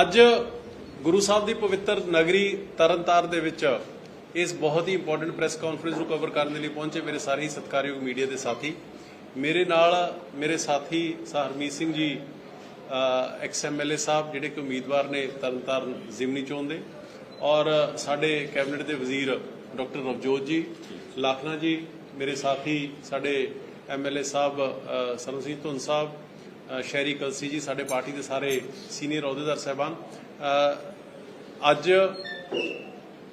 ਅੱਜ ਗੁਰੂ ਸਾਹਿਬ ਦੀ ਪਵਿੱਤਰ ਨਗਰੀ ਤਰਨਤਾਰਨ ਦੇ ਵਿੱਚ ਇਸ ਬਹੁਤ ਹੀ ਇੰਪੋਰਟੈਂਟ ਪ੍ਰੈਸ ਕਾਨਫਰੰਸ ਨੂੰ ਕਵਰ ਕਰਨ ਦੇ ਲਈ ਪਹੁੰਚੇ ਮੇਰੇ ਸਾਰੇ ਸਤਿਕਾਰਯੋਗ ਮੀਡੀਆ ਦੇ ਸਾਥੀ। ਮੇਰੇ ਨਾਲ ਮੇਰੇ ਸਾਥੀ sir Harmeet Singh ji ex MLA ਸਾਹਿਬ ਜਿਹੜੇ ਕਿ ਉਮੀਦਵਾਰ ਨੇ ਤਰਨਤਾਰਨ ਜ਼ਿਮਨੀ ਚੋਣ ਦੇ ਔਰ ਸਾਡੇ ਕੈਬਨਿਟ ਦੇ ਵਜ਼ੀਰ ਡਾਕਟਰ ਨਵਜੋਤ ਜੀ ਲਾਖਨਾ ਜੀ ਮੇਰੇ ਸਾਥੀ ਸਾਡੇ ਐਮਐਲਏ ਸਾਹਿਬ ਅ, ਸਰਨ ਸਿੰਘ ਧੁੰਨ ਸਾਹਿਬ ਸ਼ਹਿਰੀ ਕਲਸੀ ਜੀ, ਸਾਡੇ ਪਾਰਟੀ ਦੇ ਸਾਰੇ ਸੀਨੀਅਰ ਅਹੁਦੇਦਾਰ ਸਾਹਿਬਾਨ। ਅੱਜ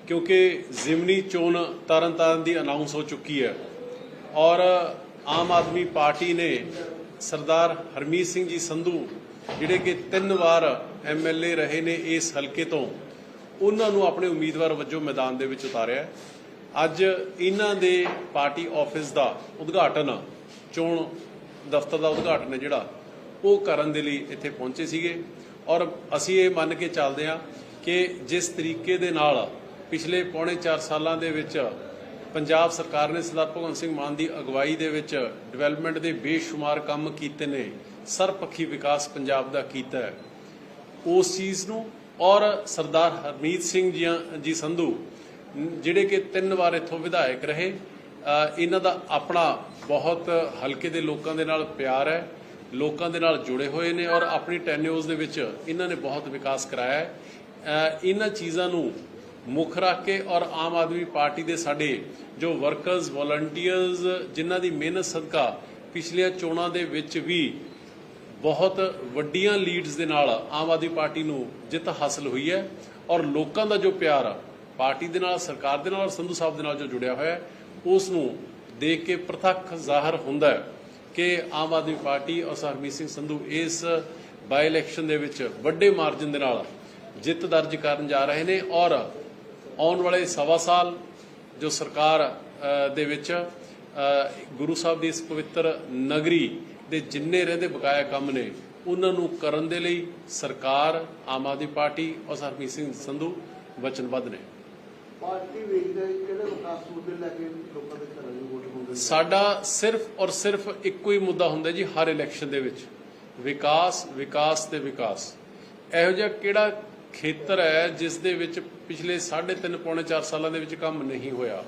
ਕਿਉਂਕਿ ਜ਼ਿਮਨੀ ਚੋਣ ਤਰਨਤਾਰਨ ਦੀ ਅਨਾਉਂਸ ਹੋ ਚੁੱਕੀ ਹੈ ਔਰ ਆਮ ਆਦਮੀ ਪਾਰਟੀ ਨੇ ਸਰਦਾਰ ਹਰਮੀਤ ਸਿੰਘ ਜੀ ਸੰਧੂ, ਜਿਹੜੇ ਕਿ ਤਿੰਨ ਵਾਰ ਐਮਐਲਏ ਰਹੇ ਨੇ ਇਸ ਹਲਕੇ ਤੋਂ, ਉਹਨਾਂ ਨੂੰ ਆਪਣੇ ਉਮੀਦਵਾਰ ਵਜੋਂ ਮੈਦਾਨ ਦੇ ਵਿੱਚ ਉਤਾਰਿਆ। ਅੱਜ ਇਹਨਾਂ ਦੇ ਪਾਰਟੀ ਆਫਿਸ ਦਾ ਉਦਘਾਟਨ, ਚੋਣ ਦਫ਼ਤਰ ਦਾ ਉਦਘਾਟਨ ਹੈ ਜਿਹੜਾ ਉਹ ਕਰਨ ਦੇ ਲਈ ਇੱਥੇ ਪਹੁੰਚੇ ਸੀਗੇ। ਔਰ ਅਸੀਂ ਇਹ ਮੰਨ ਕੇ ਚੱਲਦੇ ਹਾਂ ਕਿ ਜਿਸ ਤਰੀਕੇ ਦੇ ਨਾਲ ਪਿਛਲੇ ਪੌਣੇ 4 ਸਾਲਾਂ ਦੇ ਵਿੱਚ ਪੰਜਾਬ ਸਰਕਾਰ ਨੇ ਸਰਦਾਰ ਭਗਵੰਤ ਸਿੰਘ ਮਾਨ ਦੀ ਅਗਵਾਈ ਦੇ ਵਿੱਚ ਡਿਵੈਲਪਮੈਂਟ ਦੇ ਬੇਸ਼ੁਮਾਰ ਕੰਮ ਕੀਤੇ ਨੇ ਸਰਪੱਖੀ ਵਿਕਾਸ ਪੰਜਾਬ ਦਾ ਕੀਤਾ ਹੈ। ਉਸ ਚੀਜ਼ ਨੂੰ ਔਰ ਸਰਦਾਰ ਹਰਮੀਤ ਸਿੰਘ ਜੀ ਜੀ ਸੰਧੂ ਜਿਹੜੇ ਕਿ ਤਿੰਨ ਵਾਰ ਇਥੋਂ ਵਿਧਾਇਕ ਰਹੇ ਅ, ਇਹਨਾਂ ਦਾ ਆਪਣਾ ਬਹੁਤ ਹਲਕੇ ਦੇ ਲੋਕਾਂ ਦੇ ਨਾਲ ਪਿਆਰ ਹੈ। ਲੋਕਾਂ ਦੇ ਨਾਲ ਜੁੜੇ ਹੋਏ ਨੇ ਔਰ ਆਪਣੀ ਟੈਨਿਓਰਸ ਦੇ ਵਿੱਚ ਇਹਨਾਂ ਨੇ ਬਹੁਤ ਵਿਕਾਸ ਕਰਾਇਆ ਹੈ। ਇਹਨਾਂ ਚੀਜ਼ਾਂ ਨੂੰ ਮੁੱਖ ਰੱਖ ਕੇ ਔਰ ਆਮ ਆਦਮੀ ਪਾਰਟੀ ਦੇ ਸਾਡੇ ਜੋ ਵਰਕਰਸ ਵੋਲੰਟੀਅਰਸ ਜਿਨ੍ਹਾਂ ਦੀ ਮਿਹਨਤ ਸਦਕਾ ਪਿਛਲੀਆਂ ਚੋਣਾਂ ਦੇ ਵਿੱਚ ਵੀ ਬਹੁਤ ਵੱਡੀਆਂ ਲੀਡਸ ਦੇ ਨਾਲ ਆਮ ਆਦਮੀ ਪਾਰਟੀ ਨੂੰ ਜਿੱਤ ਹਾਸਲ ਹੋਈ ਹੈ ਔਰ ਲੋਕਾਂ ਦਾ ਜੋ ਪਿਆਰ ਆ, ਪਾਰਟੀ ਦੇ ਨਾਲ ਸਰਕਾਰ ਦੇ ਨਾਲ ਔਰ ਸੰਧੂ ਸਾਹਿਬ ਦੇ ਨਾਲ ਜੋ ਜੁੜਿਆ ਹੋਇਆ ਹੈ ਉਸ ਨੂੰ ਦੇਖ ਕੇ ਪ੍ਰਤੱਖ ਜ਼ਾਹਰ ਹੁੰਦਾ ਹੈ। ਕਿ ਆਮ ਆਦਮੀ ਪਾਰਟੀ ਔਰ ਹਰਮੀਤ ਸਿੰਘ ਸੰਧੂ ਇਸ ਬਾਈ ਇਲੈਕਸ਼ਨ ਦੇ ਵਿੱਚ ਵੱਡੇ ਮਾਰਜਨ ਦੇ ਨਾਲ ਜਿੱਤ ਦਰਜ ਕਰਨ ਜਾ ਰਹੇ ਨੇ ਔਰ ਆਉਣ ਵਾਲੇ ਸਵਾ ਸਾਲ ਜੋ ਸਰਕਾਰ ਦੇ ਵਿੱਚ ਅ, ਗੁਰੂ ਸਾਹਿਬ ਦੀ ਇਸ ਪਵਿੱਤਰ ਨਗਰੀ ਦੇ ਜਿੰਨੇ ਰਹਿੰਦੇ ਬਕਾਇਆ ਕੰਮ ਨੇ ਉਹਨਾਂ ਨੂੰ ਕਰਨ ਦੇ ਲਈ ਸਰਕਾਰ ਆਮ ਆਦਮੀ ਪਾਰਟੀ ਔਰ ਹਰਮੀਤ ਸਿੰਘ ਸੰਧੂ ਵਚਨਬੱਧ ਨੇ। ਪਾਰਟੀ ਵੇਖਦਾ ਕਿਹੜੇ ਵਿਕਾਸ ਮੁੱਦੇ ਲੈ ਕੇ ਲੋਕਾਂ ਦੇ ਘਰਾਂ 'ਚ ਵੋਟ ਮੰਗਦੇ ਸਾਡਾ ਸਿਰਫ ਔਰ ਸਿਰਫ ਇੱਕੋ ਹੀ ਮੁੱਦਾ ਹੁੰਦਾ ਜੀ ਹਰ ਇਲੈਕਸ਼ਨ ਦੇ ਵਿੱਚ। ਵਿਕਾਸ ਵਿਕਾਸ ਤੇ ਵਿਕਾਸ। ਇਹੋ ਜਿਹਾ ਕਿਹੜਾ ਖੇਤਰ ਹੈ ਜਿਸ ਦੇ ਵਿੱਚ ਪਿਛਲੇ 3.5 ਪੌਣੇ 4 ਸਾਲਾਂ ਦੇ ਵਿੱਚ ਕੰਮ ਨਹੀਂ ਹੋਇਆ?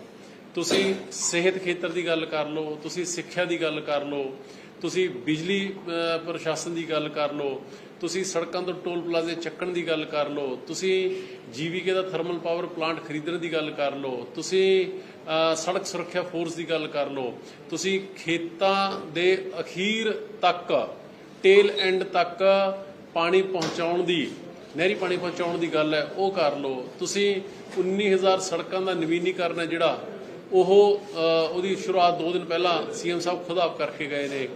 ਤੁਸੀਂ ਸਿਹਤ ਖੇਤਰ ਦੀ ਗੱਲ ਕਰ ਲਓ, ਤੁਸੀਂ ਸਿੱਖਿਆ ਦੀ ਗੱਲ ਕਰ ਲਓ ਤੁਸੀਂ ਬਿਜਲੀ ਪ੍ਰਸ਼ਾਸਨ ਦੀ ਗੱਲ ਕਰ ਲਓ, ਤੁਸੀਂ ਸੜਕਾਂ ਤੋਂ ਟੋਲ ਪਲਾਜ਼ੇ ਚੱਕਣ ਦੀ ਗੱਲ ਕਰ ਲਓ, ਤੁਸੀਂ ਜੀਵੀਕੇ ਦਾ ਥਰਮਲ ਪਾਵਰ ਪਲਾਂਟ ਖਰੀਦਣ ਦੀ ਗੱਲ ਕਰ ਲਓ, ਤੁਸੀਂ ਸੜਕ ਸੁਰੱਖਿਆ ਫੋਰਸ ਦੀ ਗੱਲ ਕਰ ਲਓ, ਤੁਸੀਂ ਖੇਤਾਂ ਦੇ ਅਖੀਰ ਤੱਕ ਟੇਲ ਐਂਡ ਤੱਕ ਪਾਣੀ ਪਹੁੰਚਾਉਣ ਦੀ, ਨਹਿਰੀ ਪਾਣੀ ਪਹੁੰਚਾਉਣ ਦੀ ਗੱਲ ਹੈ, ਉਹ ਕਰ ਲਓ, ਤੁਸੀਂ 19000 ਸੜਕਾਂ ਦਾ ਨਵੀਨੀਕਰਨ ਹੈ ਜਿਹੜਾ ਉਹ ਉਹਦੀ ਸ਼ੁਰੂਆਤ 2 ਦਿਨ ਪਹਿਲਾਂ ਸੀਐਮ ਸਾਹਿਬ ਖੁਦ ਆਪ ਕਰਕੇ ਗਏ ਨੇ।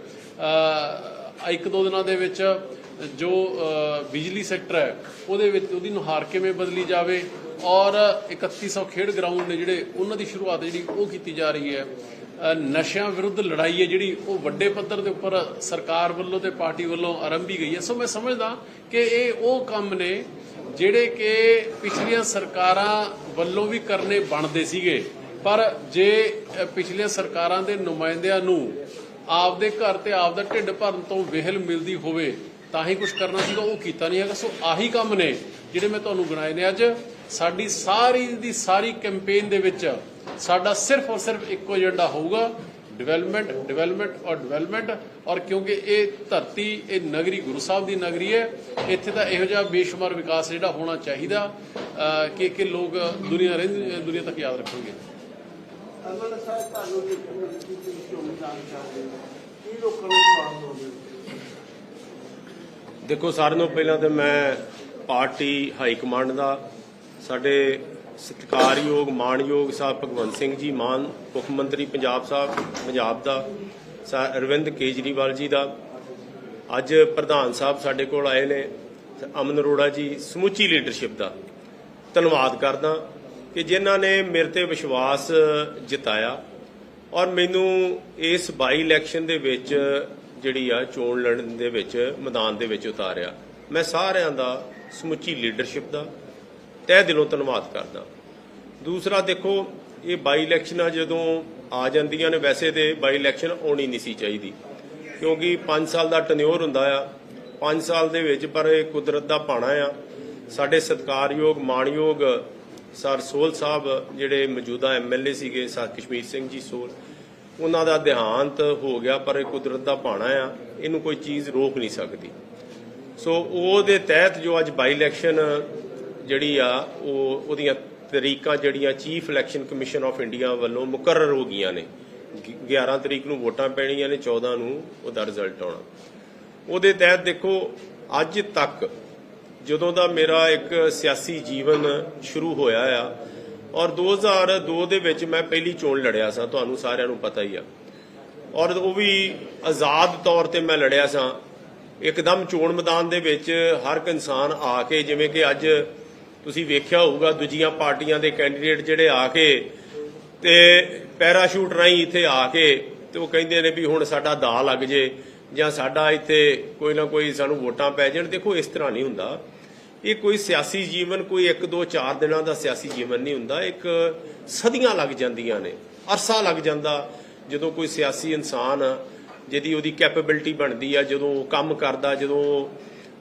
ਇੱਕ ਦੋ ਦਿਨਾਂ ਦੇ ਵਿੱਚ ਜੋ ਬਿਜਲੀ ਸੈਕਟਰ ਹੈ, ਉਹਦੇ ਵਿੱਚ ਉਹਦੀ ਨੁਹਾਰ ਕਿਵੇਂ ਬਦਲੀ ਜਾਵੇ ਔਰ 3100 ਖੇਡ ਗਰਾਊਂਡ ਨੇ ਜਿਹੜੇ ਉਹਨਾਂ ਦੀ ਸ਼ੁਰੂਆਤ ਜਿਹੜੀ ਉਹ ਕੀਤੀ ਜਾ ਰਹੀ ਹੈ। ਨਸ਼ਿਆਂ ਵਿਰੁੱਧ ਲੜਾਈ ਹੈ ਜਿਹੜੀ, ਉਹ ਵੱਡੇ ਪੱਧਰ ਦੇ ਉੱਪਰ ਸਰਕਾਰ ਵੱਲੋਂ ਤੇ ਪਾਰਟੀ ਵੱਲੋਂ ਆਰੰਭੀ ਗਈ ਹੈ। ਸੋ ਮੈਂ ਸਮਝਦਾ ਕਿ ਇਹ ਉਹ ਕੰਮ ਨੇ ਜਿਹੜੇ ਕਿ ਪਿਛਲੀਆਂ ਸਰਕਾਰਾਂ ਵੱਲੋਂ ਵੀ ਕਰਨੇ ਬਣਦੇ ਸੀਗੇ। ਪਰ ਜੇ ਅ, ਪਿਛਲੀਆਂ ਸਰਕਾਰਾਂ ਦੇ ਨੁਮਾਇੰਦਿਆਂ ਨੂੰ ਆਪਦੇ ਘਰ ਤੇ ਆਪਦਾ ਢਿੱਡ ਭਰਨ ਤੋਂ ਵਿਹਲ ਮਿਲਦੀ ਹੋਵੇ ਤਾਂ ਹੀ ਕੁਝ ਕਰਨਾ ਸੀਗਾ ਉਹ ਕੀਤਾ ਨਹੀਂ ਹੈਗਾ। ਸੋ ਆਹੀ ਕੰਮ ਨੇ ਜਿਹੜੇ ਮੈਂ ਤੁਹਾਨੂੰ ਗਿਣਾਏ ਨੇ ਅੱਜ। ਸਾਡੀ ਸਾਰੀ ਦੀ ਸਾਰੀ ਕੈਂਪੇਨ ਦੇ ਵਿੱਚ ਸਾਡਾ ਸਿਰਫ ਔਰ ਸਿਰਫ ਇੱਕੋ ਏਜੰਡਾ ਹੋਊਗਾ ਡਿਵੈਲਪਮੈਂਟ ਡਿਵੈਲਪਮੈਂਟ ਔਰ ਡਿਵੈਲਪਮੈਂਟ ਔਰ ਕਿਉਂਕਿ ਇਹ ਧਰਤੀ ਇਹ ਨਗਰੀ ਗੁਰੂ ਸਾਹਿਬ ਦੀ ਨਗਰੀ ਹੈ ਇੱਥੇ ਤਾਂ ਇਹੋ ਜਿਹਾ ਬੇਸ਼ੁਮਾਰ ਵਿਕਾਸ ਜਿਹੜਾ ਹੋਣਾ ਚਾਹੀਦਾ ਕਿ ਕਿ ਲੋਕ ਦੁਨੀਆ ਰਹਿੰਦੀ ਦੁਨੀਆ ਤੱਕ ਯਾਦ ਰੱਖਣਗੇ। ਅਮਰ ਸਾਹਿਬ ਤੁਹਾਨੂੰ ਜੇ ਕੀ ਚੋਣ ਜਾਣ ਕੀ ਲੋਕਾਂ ਨੂੰ ਸਵਾਲ ਦੋਗੇ ਦੇਖੋ, ਸਾਰਿਆਂ ਨੂੰ ਪਹਿਲਾਂ ਤੇ ਮੈਂ ਪਾਰਟੀ ਹਾਈ ਕਮਾਂਡ ਦਾ, ਸਾਡੇ ਸਤਿਕਾਰਯੋਗ, ਮਾਣਯੋਗ ਸਾਹਿਬ ਭਗਵੰਤ ਸਿੰਘ ਜੀ, ਮਾਨ ਮੁੱਖ ਮੰਤਰੀ ਪੰਜਾਬ ਸਾਹਿਬ ਪੰਜਾਬ ਦਾ, ਸਾ- ਅਰਵਿੰਦ ਕੇਜਰੀਵਾਲ ਜੀ ਦਾ। ਅੱਜ ਪ੍ਰਧਾਨ ਸਾਹਿਬ ਸਾਡੇ ਕੋਲ ਆਏ ਨੇ, ਅਮਨ ਅਰੋੜਾ ਜੀ, ਸਮੁੱਚੀ ਲੀਡਰਸ਼ਿਪ ਦਾ। ਧੰਨਵਾਦ ਕਰਦਾ। ਕਿ ਜਿਨ੍ਹਾਂ ਨੇ ਮੇਰੇ ਤੇ ਵਿਸ਼ਵਾਸ ਜਿਤਾਇਆ ਔਰ ਮੈਨੂੰ ਇਸ ਬਾਈ ਇਲੈਕਸ਼ਨ ਦੇ ਵਿੱਚ ਜਿਹੜੀ ਆ ਚੋਣ ਲੜਨ ਦੇ ਵਿੱਚ, ਮੈਦਾਨ ਦੇ ਵਿੱਚ ਉਤਾਰਿਆ। ਮੈਂ ਸਾਰਿਆਂ ਦਾ ਸਮੁੱਚੀ ਲੀਡਰਸ਼ਿਪ ਦਾ ਤਹਿ ਦਿਲੋਂ ਧੰਨਵਾਦ ਕਰਦਾ। ਦੂਸਰਾ ਦੇਖੋ, ਇਹ ਬਾਈ ਇਲੈਕਸ਼ਨਾਂ ਜਦੋਂ ਆ ਜਾਂਦੀਆਂ ਨੇ, ਵੈਸੇ ਤੇ ਬਾਈ ਇਲੈਕਸ਼ਨ ਆਉਣੀ ਨਹੀਂ ਸੀ ਚਾਹੀਦੀ। ਕਿਉਂਕਿ 5 ਸਾਲ ਦਾ ਟਨਿਓਰ ਹੁੰਦਾ ਆ 5 ਸਾਲ ਦੇ ਵਿੱਚ ਪਰ ਇਹ ਕੁਦਰਤ ਦਾ ਪਾਣਾ ਆ। ਸਾਡੇ ਸਤਿਕਾਰਯੋਗ, ਮਾਣਯੋਗ ਸਰ ਸੋਲ ਸਾਹਿਬ ਜਿਹੜੇ ਮੌਜੂਦਾ ਐਮਐਲਏ ਸੀਗੇ, ਸਰ ਕਸ਼ਮੀਰ ਸਿੰਘ ਜੀ ਸੋਲ ਉਹਨਾਂ ਦਾ ਦੇਹਾਂਤ ਹੋ ਗਿਆ, ਪਰ ਇਹ ਕੁਦਰਤ ਦਾ ਭਾਣਾ ਆ, ਇਹਨੂੰ ਕੋਈ ਚੀਜ਼ ਰੋਕ ਨਹੀਂ ਸਕਦੀ। ਸੋ ਉਹਦੇ ਤਹਿਤ ਜੋ ਅੱਜ ਬਾਈ ਇਲੈਕਸ਼ਨ ਜਿਹੜੀ ਆ, ਉਹ ਉਹਦੀਆਂ ਤਰੀਕਾਂ ਜਿਹੜੀਆਂ chief election commission of India ਵੱਲੋਂ ਮੁਕਰਰ ਹੋ ਗਈਆਂ ਨੇ। ਗਿ- 11 ਤਰੀਕ ਨੂੰ ਵੋਟਾਂ ਪੈਣੀਆਂ ਨੇ 14 ਨੂੰ ਉਹਦਾ ਰਿਜ਼ਲਟ ਆਉਣਾ। ਉਹਦੇ ਤਹਿਤ ਦੇਖੋ, ਅੱਜ ਤੱਕ ਜਦੋਂ ਦਾ ਮੇਰਾ ਇੱਕ ਸਿਆਸੀ ਜੀਵਨ ਸ਼ੁਰੂ ਹੋਇਆ ਆ ਔਰ 2002 ਦੇ ਵਿੱਚ ਮੈਂ ਪਹਿਲੀ ਚੋਣ ਲੜਿਆ ਸਾਂ, ਤੁਹਾਨੂੰ ਸਾਰਿਆਂ ਨੂੰ ਪਤਾ ਹੀ ਆ। ਔਰ ਉਹ ਵੀ ਆਜ਼ਾਦ ਤੌਰ ਤੇ ਮੈਂ ਲੜਿਆ ਸਾਂ। ਇੱਕਦਮ ਚੋਣ ਮੈਦਾਨ ਦੇ ਵਿੱਚ ਹਰ ਇੱਕ ਇਨਸਾਨ ਆ ਕੇ, ਜਿਵੇਂ ਕਿ ਅੱਜ ਤੁਸੀਂ ਵੇਖਿਆ ਹੋਊਗਾ, ਦੂਜੀਆਂ ਪਾਰਟੀਆਂ ਦੇ ਕੈਂਡੀਡੇਟ ਜਿਹੜੇ ਆ ਕੇ ਤੇ ਪੈਰਾਸ਼ੂਟ ਰਾਹੀਂ ਇੱਥੇ ਆ ਕੇ ਤੇ ਉਹ ਕਹਿੰਦੇ ਨੇ ਵੀ ਹੁਣ ਸਾਡਾ ਦਾ ਲੱਗ ਜੇ। ਜਾਂ ਸਾਡਾ ਇੱਥੇ ਕੋਈ ਨਾ ਕੋਈ ਸਾਨੂੰ ਵੋਟਾਂ ਪੈ ਜਾਣ, ਦੇਖੋ ਇਸ ਤਰ੍ਹਾਂ ਨਹੀਂ ਹੁੰਦਾ। ਇਹ ਕੋਈ ਸਿਆਸੀ ਜੀਵਨ, ਕੋਈ 1 2 4 ਦਿਨਾਂ ਦਾ ਸਿਆਸੀ ਜੀਵਨ ਨਹੀਂ ਹੁੰਦਾ। ਇੱਕ ਸਦੀਆਂ ਲੱਗ ਜਾਂਦੀਆਂ ਨੇ, ਅਰਸਾ ਲੱਗ ਜਾਂਦਾ ਜਦੋਂ ਕੋਈ ਸਿਆਸੀ ਇਨਸਾਨ ਜਿਹਦੀ ਉਹਦੀ ਕੈਪੇਬਿਲਿਟੀ ਬਣਦੀ ਆ, ਜਦੋਂ ਉਹ ਕੰਮ ਕਰਦਾ, ਜਦੋਂ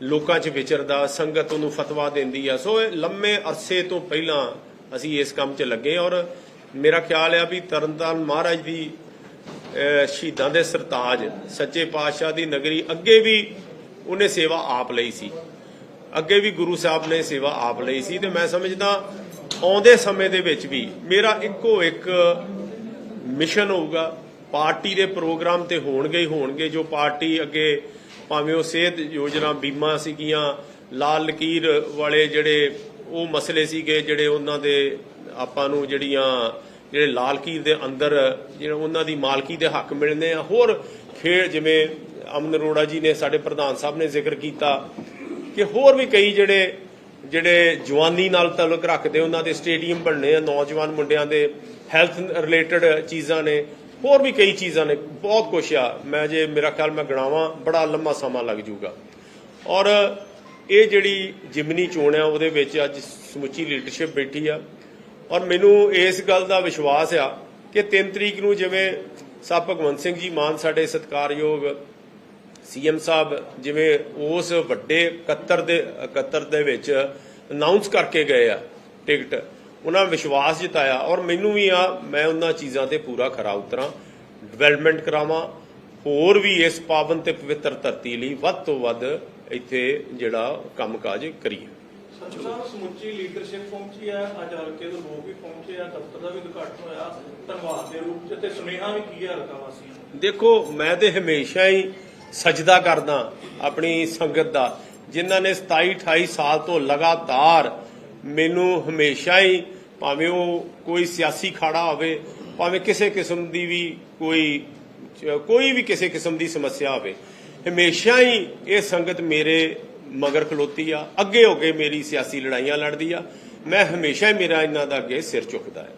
ਲੋਕਾਂ 'ਚ ਵਿਚਰਦਾ, ਸੰਗਤ ਉਹਨੂੰ ਫਤਵਾ ਦਿੰਦੀ ਆ। ਸੋ ਇਹ ਲੰਮੇ ਅਰਸੇ ਤੋਂ ਪਹਿਲਾਂ ਅਸੀਂ ਇਸ ਕੰਮ 'ਚ ਲੱਗੇ ਔਰ ਮੇਰਾ ਖਿਆਲ ਆ ਵੀ ਤਰਨਤਾਰਨ ਮਹਾਰਾਜ ਦੀ ਸ਼ਹੀਦਾਂ ਦੇ ਸਰਤਾਜ, ਸੱਚੇ ਪਾਤਸ਼ਾਹ ਦੀ ਨਗਰੀ ਅੱਗੇ ਵੀ ਉਹਨੇ ਸੇਵਾ ਆਪ ਲਈ ਸੀ। ਅੱਗੇ ਵੀ ਗੁਰੂ ਸਾਹਿਬ ਨੇ ਸੇਵਾ ਆਪ ਲਈ ਸੀ ਤੇ ਮੈਂ ਸਮਝਦਾ ਆਉਂਦੇ ਸਮੇਂ ਦੇ ਵਿੱਚ ਵੀ ਮੇਰਾ ਇੱਕੋ ਇੱਕ ਮਿਸ਼ਨ ਹੋਊਗਾ। ਪਾਰਟੀ ਦੇ ਪ੍ਰੋਗਰਾਮ ਤੇ ਹੋਣਗੇ ਹੀ ਹੋਣਗੇ। ਜੋ ਪਾਰਟੀ ਅੱਗੇ ਭਾਵੇਂ ਉਹ ਸਿਹਤ ਯੋਜਨਾ ਬੀਮਾ ਸੀਗੀਆਂ, ਲਾਲ ਲਕੀਰ ਵਾਲੇ ਜਿਹੜੇ ਉਹ ਮਸਲੇ ਸੀਗੇ, ਜਿਹੜੇ ਉਹਨਾਂ ਦੇ ਆਪਾਂ ਨੂੰ ਜਿਹੜੀਆਂ ਜਿਹੜੇ ਲਾਲ ਕੀਰ ਦੇ ਅੰਦਰ, ਜਿਹੜਾ ਉਹਨਾਂ ਦੀ ਮਾਲਕੀ ਦੇ ਹੱਕ ਮਿਲਨੇ ਆ। ਹੋਰ ਖੇਡ ਜਿਵੇਂ ਅਮਨ ਅਰੋੜਾ ਜੀ ਨੇ ਸਾਡੇ ਪ੍ਰਧਾਨ ਸਾਹਿਬ ਨੇ ਜ਼ਿਕਰ ਕੀਤਾ ਕਿ ਹੋਰ ਵੀ ਕਈ ਜਿਹੜੇ ਜਿਹੜੇ ਜਵਾਨੀ ਨਾਲ ਤਾਲੁਕ ਰੱਖਦੇ ਉਹਨਾਂ ਦੇ ਸਟੇਡੀਅਮ ਬਣਨੇ ਆ, ਨੌਜਵਾਨ ਮੁੰਡਿਆਂ ਦੇ ਹੈਲਥ ਰਿਲੇਟਡ ਚੀਜ਼ਾਂ ਨੇ, ਹੋਰ ਵੀ ਕਈ ਚੀਜ਼ਾਂ ਨੇ। ਬਹੁਤ ਕੁਛ ਆ। ਮੈਂ ਜੇ ਮੇਰਾ ਖਿਆਲ ਮੈਂ ਗਣਾਵਾਂ, ਬੜਾ ਲੰਮਾ ਸਮਾਂ ਲੱਗ ਜਾਊਗਾ। ਔਰ ਇਹ ਜਿਹੜੀ ਜਿਮਨੀ ਚੋਣ ਆ, ਉਹਦੇ ਵਿੱਚ ਅੱਜ ਸਮੁੱਚੀ ਲੀਡਰਸ਼ਿਪ ਬੈਠੀ ਆ। ਔਰ ਮੈਨੂੰ ਇਸ ਗੱਲ ਦਾ ਵਿਸ਼ਵਾਸ ਆ ਕਿ 3 ਤਰੀਕ ਨੂੰ ਜਿਵੇਂ ਸਾਹਿਬ ਭਗਵੰਤ ਸਿੰਘ ਜੀ ਮਾਨ ਸਾਡੇ ਸਤਿਕਾਰਯੋਗ ਸੀਐਮ ਸਾਹਿਬ ਜਿਵੇਂ ਉਸ ਵੱਡੇ 71 ਦੇ 71 ਦੇ ਵਿੱਚ ਅਨਾਉਂਸ ਕਰਕੇ ਗਏ ਆ ਟਿਕਟ, ਉਹਨਾਂ ਵਿਸ਼ਵਾਸ ਜਤਾਇਆ ਔਰ ਮੈਨੂੰ ਵੀ ਆ, ਮੈਂ ਉਹਨਾਂ ਚੀਜ਼ਾਂ ਤੇ ਪੂਰਾ ਖਰਾ ਉਤਰਾਂ ਡਿਵੈਲਪਮੈਂਟ ਕਰਾਵਾਂ, ਹੋਰ ਵੀ ਇਸ ਪਾਵਨ ਤੇ ਪਵਿੱਤਰ ਧਰਤੀ ਲਈ ਵੱਧ ਤੋਂ ਵੱਧ ਇੱਥੇ ਜਿਹੜਾ ਕੰਮਕਾਜ ਕਰੀਏ। ਸੰਤ ਸਾਹਿਬ ਸਮੁੱਚੀ ਲੀਡਰਸ਼ਿਪ ਪਹੁੰਚੀ ਹੈ, ਅੱਜ ਹਲਕੇ ਦੇ ਲੋਕ ਵੀ ਪਹੁੰਚੇ ਆ, ਦਫ਼ਤਰ ਦਾ ਵੀ ਉਦਘਾਟਨ ਹੋਇਆ, ਧੰਨਵਾਦ ਦੇ ਰੂਪ ਚ ਤੇ ਸੁਨੇਹਾ ਵੀ ਕੀ ਹੈ ਹਲਕਾ ਵਾਸੀਆਂ ਦੇਖੋ, ਮੈਂ ਤੇ ਹਮੇਸ਼ਾ ਹੀ ਸਜਦਾ ਕਰਦਾ ਆਪਣੀ ਸੰਗਤ ਦਾ, ਜਿਨ੍ਹਾਂ ਨੇ 27 28 ਸਾਲ ਤੋਂ ਲਗਾਤਾਰ ਮੈਨੂੰ ਹਮੇਸ਼ਾ ਹੀ ਭਾਵੇਂ ਉਹ ਕੋਈ ਸਿਆਸੀ ਖਾੜਾ ਹੋਵੇ, ਭਾਵੇਂ ਕਿਸੇ ਕਿਸਮ ਦੀ ਵੀ ਕੋਈ ਕੋਈ ਵੀ ਕਿਸੇ ਕਿਸਮ ਦੀ ਸਮੱਸਿਆ ਹੋਵੇ, ਹਮੇਸ਼ਾ ਹੀ ਇਹ ਸੰਗਤ ਮੇਰੇ ਮਗਰ ਖਲੋਤੀ ਆ। ਅੱਗੇ ਹੋ ਕੇ ਮੇਰੀ ਸਿਆਸੀ ਲੜਾਈਆਂ ਲੜਦੀ ਆ। ਮੈਂ ਹਮੇਸ਼ਾ ਹੀ ਮੇਰਾ ਇਹਨਾਂ ਦਾ ਅੱਗੇ ਸਿਰ ਝੁਕਦਾ ਹੈ